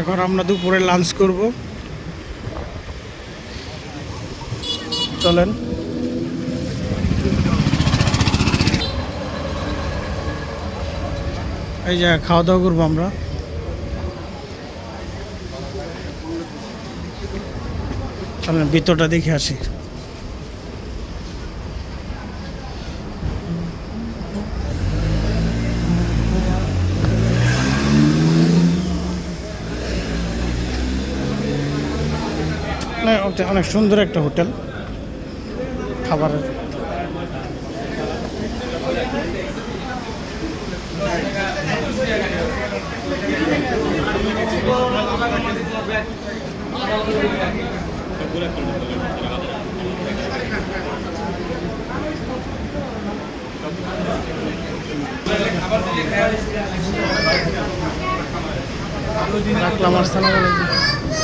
এখন আমরা দুপুরে লাঞ্চ করব। চলেন। এই যে খাওয়া দাওয়া করব আমরা। চলেন ভিতরটা দেখে আসি। অনেক সুন্দর একটা হোটেল। খাবারের রাখলাম আসসালামু